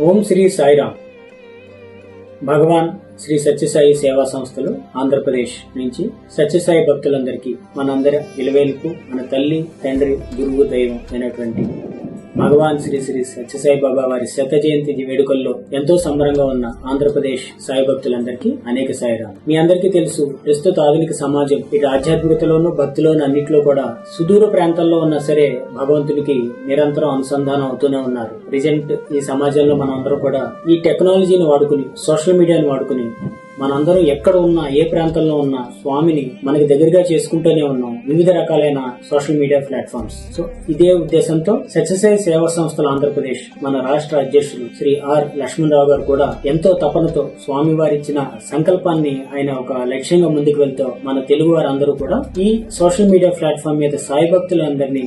ఓం శ్రీ సాయిరామ్. భగవాన్ శ్రీ సత్యసాయి సేవా సంస్థలు ఆంధ్రప్రదేశ్ నుంచి సత్యసాయి భక్తులందరికీ మనందరి విలువేలుపు మన తల్లి తండ్రి గురువు దైవం అయినటువంటి భగవాన్ శ్రీ శ్రీ సత్యసాయిబాబా వారి శత జయంతి వేడుకల్లో ఎంతో సంబరంగా ఉన్న ఆంధ్రప్రదేశ్ సాయి భక్తులందరికీ అనేక సాయిరాలు మీ అందరికీ తెలుసు ప్రస్తుత ఆధునిక సమాజం ఇటు ఆధ్యాత్మికతలోనూ భక్తిలోనూ అన్నింటిలో కూడా సుదూర ప్రాంతాల్లో ఉన్నా సరే భగవంతుడికి నిరంతరం అనుసంధానం అవుతూనే ఉన్నారు. రిజెంట్ ఈ సమాజంలో మనం అందరం కూడా ఈ టెక్నాలజీని వాడుకుని సోషల్ మీడియాని వాడుకుని మనందరూ ఎక్కడ ఉన్నా ఏ ప్రాంతంలో ఉన్నా స్వామిని మనకి దగ్గరగా చేసుకుంటూనే ఉన్నాం. వివిధ రకాలైన సోషల్ మీడియా ప్లాట్ఫామ్స్. సో ఇదే ఉద్దేశంతో సత్యసాయి సేవా సంస్థల ఆంధ్రప్రదేశ్ మన రాష్ట్ర అధ్యక్షులు శ్రీ ఆర్ లక్ష్మణరావు గారు కూడా ఎంతో తపనతో స్వామి వారిచ్చిన సంకల్పాన్ని ఆయన ఒక లక్ష్యంగా ముందుకు వెళ్తూ మన తెలుగు వారందరూ కూడా ఈ సోషల్ మీడియా ప్లాట్ఫామ్ మీద సాయి భక్తులందరినీ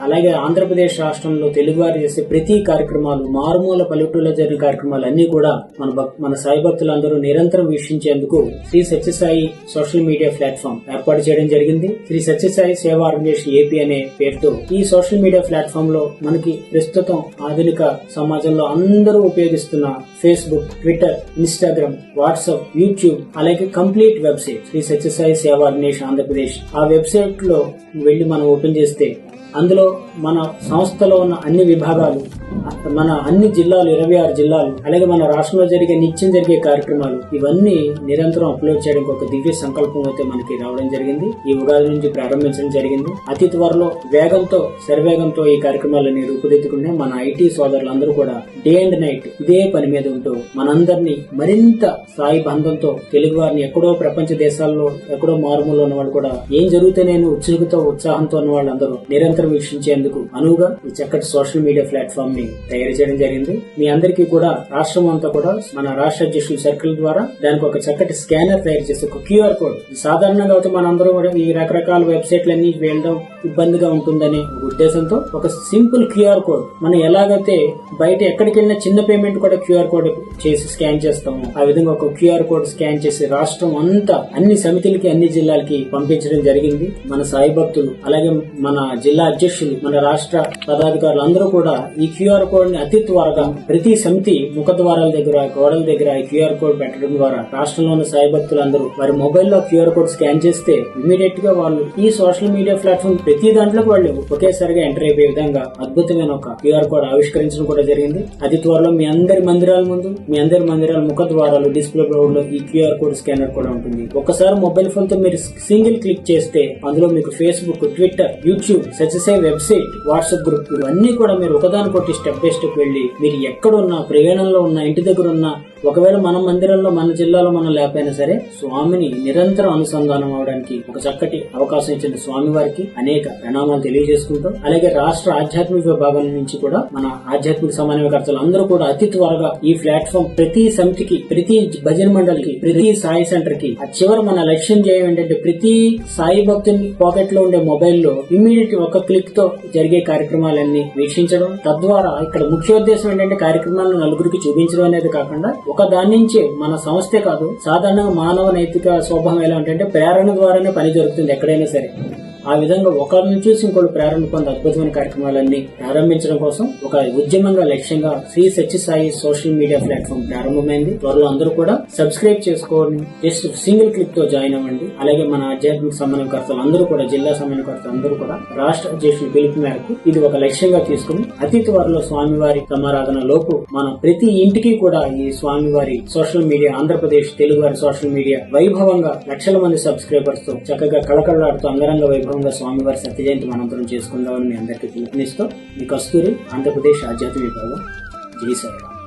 అలాగే ఆంధ్రప్రదేశ్ రాష్ట్రంలో తెలుగు వారు చేసే ప్రతి కార్యక్రమాలు మారుమూల పల్లెటూరులో జరిగిన కార్యక్రమాలు అన్ని కూడా మన భక్- మన సాయి భక్తులందరూ నిరంతరం వీక్షించేందుకు Shri Sathya Sai social media platform ఏర్పాటు చేయడం జరిగింది. శ్రీ సత్యసాయి సేవా ఆర్గనైజేషన్ ఏపీ అనే పేరుతో ఈ సోషల్ మీడియా ప్లాట్ఫామ్లో మనకి ప్రస్తుతం ఆధునిక సమాజంలో అందరూ ఉపయోగిస్తున్న Facebook Twitter Instagram WhatsApp YouTube అలాగే complete website Shri Sathya Sai Seva organisation Andhra Pradesh. ఆ వెబ్సైట్లో వెళ్ళి మనం ఓపెన్ చేస్తే అందులో మన సంస్థలో ఉన్న అన్ని విభాగాలు మన అన్ని జిల్లాలు ఇరవై ఆరు జిల్లాలు అలాగే మన రాష్ట్రంలో జరిగే నిత్యం జరిగే కార్యక్రమాలు ఇవన్నీ నిరంతరం అప్లోడ్ చేయడానికి ఒక దివ్య సంకల్పం అయితే మనకి రావడం జరిగింది. ఈ ఉగాది నుంచి ప్రారంభించడం జరిగింది. అతి త్వరలో వేగంతో శరవేగంతో ఈ కార్యక్రమాలని రూపుదిద్దుకునే మన ఐటీ సోదరులందరూ కూడా డే అండ్ నైట్ ఇదే పని మీద ఉంటూ మనందరినీ మరింత సాయి బంధంతో తెలుగు వారిని ఎక్కడో ప్రపంచ దేశాల్లో ఎక్కడో మారుమూల ఉన్న వాళ్ళు కూడా ఏం జరిగితే ఉత్సుకతో ఉత్సాహంతో ఉన్న వాళ్ళందరూ నిరంతరం వీక్షించేందుకు అనువుగా ఈ చక్కటి సోషల్ మీడియా ప్లాట్ఫామ్ని తయారు చేయడం జరిగింది. మీ అందరికీ కూడా రాష్ట్రం అంతా కూడా మన రాష్ట్ర అధ్యక్షుల సర్కిల్ ద్వారా దానికి ఒక చక్కటి స్కానర్ తయారు చేసి ఒక క్యూఆర్ కోడ్ సాధారణంగా అయితే మనందరం కూడా ఈ రకరకాల వెబ్సైట్లన్నీ వెళ్ళడం ఇబ్బందిగా ఉంటుందనే ఉద్దేశంతో ఒక సింపుల్ క్యూఆర్ కోడ్ మనం ఎలాగైతే బయట ఎక్కడికి వెళ్ళినా చిన్న పేమెంట్ కూడా క్యూఆర్ కోడ్ చేసి స్కాన్ చేస్తాము. ఆ విధంగా ఒక క్యూఆర్ కోడ్ స్కాన్ చేసి రాష్ట్రం అంతా అన్ని సమితులకి అన్ని జిల్లాలకి పంపించడం జరిగింది. మన సాయి భక్తులు అలాగే మన జిల్లా అధ్యక్షులు మన రాష్ట్ర పదాధికారులు అందరూ కూడా ఈ క్యూఆర్ కోడ్ని అతి త్వరగా ప్రతి సమితి ముఖద్వారాల దగ్గర గోడల దగ్గర ఈ క్యూఆర్ కోడ్ పెట్టడం ద్వారా రాష్ట్రంలో ఉన్న సాయి భక్తులు అందరూ వారి మొబైల్లో క్యూఆర్ కోడ్ స్కాన్ చేస్తే ఇమీడియట్గా వాళ్ళు ఈ సోషల్ మీడియా ప్లాట్ఫామ్ ప్రతి దాంట్లో వాళ్ళు ఒకేసారిగా ఎంటర్ అయిపోయే విధంగా అద్భుతమైన ఒక క్యూఆర్ కోడ్ ఆవిష్కరించడం కూడా జరిగింది. అది త్వరలో మీ అందరి మందిరాల ముందు మీ అందరి మందిరాల ముఖ ద్వారాలు డిస్ప్లే బోర్డు లో ఈ క్యూఆర్ కోడ్ స్కానర్ కూడా ఉంటుంది. ఒకసారి మొబైల్ ఫోన్తో మీరు సింగిల్ క్లిక్ చేస్తే అందులో మీకు Facebook Twitter YouTube Sathya Sai website WhatsApp group ఇవన్నీ కూడా మీరు ఒకదానికొట్టి స్టెప్ బై స్టెప్ వెళ్ళి మీరు ఎక్కడున్నా ప్రయాణంలో ఉన్న ఇంటి దగ్గర ఉన్న ఒకవేళ మన మందిరంలో మన జిల్లాలో మనం లేకపోయినా సరే స్వామిని నిరంతరం అనుసంధానం అవడానికి ఒక చక్కటి అవకాశం ఇచ్చిన స్వామి వారికి అనేక ప్రణామాలు తెలియజేసుకుంటాం. అలాగే రాష్ట్ర ఆధ్యాత్మిక విభాగం నుంచి కూడా మన ఆధ్యాత్మిక సమన్వయకర్తలు అందరూ కూడా అతి త్వరగా ఈ ప్లాట్ఫామ్ ప్రతి సమితికి ప్రతి భజన మండలికి ప్రతి సాయి సెంటర్కి ఆ చివరి మన లక్ష్యం చేయం ఏంటంటే ప్రతి సాయి భక్తుని పాకెట్లో ఉండే మొబైల్లో ఇమ్మీడియట్ ఒక క్లిక్తో జరిగే కార్యక్రమాలన్నీ వీక్షించడం. తద్వారా ఇక్కడ ముఖ్యోద్దేశం ఏంటంటే కార్యక్రమాలను నలుగురికి చూపించడం అనేది కాకుండా ఒక దాని నుంచే మన సంస్థే కాదు సాధారణంగా మానవ నైతిక స్వభావం ఎలా ఉంటుందంటే ప్రేరణ ద్వారానే పని జరుగుతుంది ఎక్కడైనా సరే. ఆ విధంగా ఒకరిని చూసి ఇంకోటి ప్రేరణ పొంది అద్భుతమైన కార్యక్రమాలన్నీ ప్రారంభించడం కోసం ఒక ఉద్యమంగా లక్ష్యంగా Shri Sathya Sai social media platform ప్రారంభమైంది. త్వరలో అందరూ కూడా సబ్స్క్రైబ్ చేసుకోండి. జస్ట్ సింగిల్ క్లిక్తో జాయిన్ అవ్వండి. అలాగే మన ఆధ్యాత్మిక సమన్వయకర్తలు అందరూ కూడా జిల్లా సమన్వయకర్తలు అందరూ కూడా రాష్ట్ర అధ్యక్షుల పిలుపు మేరకు ఇది ఒక లక్ష్యంగా తీసుకుని అతి త్వరలో స్వామివారి సమారాధన లోపు మనం ప్రతి ఇంటికి కూడా ఈ స్వామివారి సోషల్ మీడియా ఆంధ్రప్రదేశ్ తెలుగు వారి సోషల్ మీడియా వైభవంగా లక్షల మంది సబ్స్క్రైబర్స్తో చక్కగా కళకళలాడుతూ అంగరంగ వైభవంగా స్వామివారి సత్య జయంతి మనంతరం చేసుకుందామని మీ అందరికీ పిలుపునిస్తూ మీ కస్తూరి ఆంధ్రప్రదేశ్ ఆధ్యాత్మిక విభాగం జై సాయిరామ్.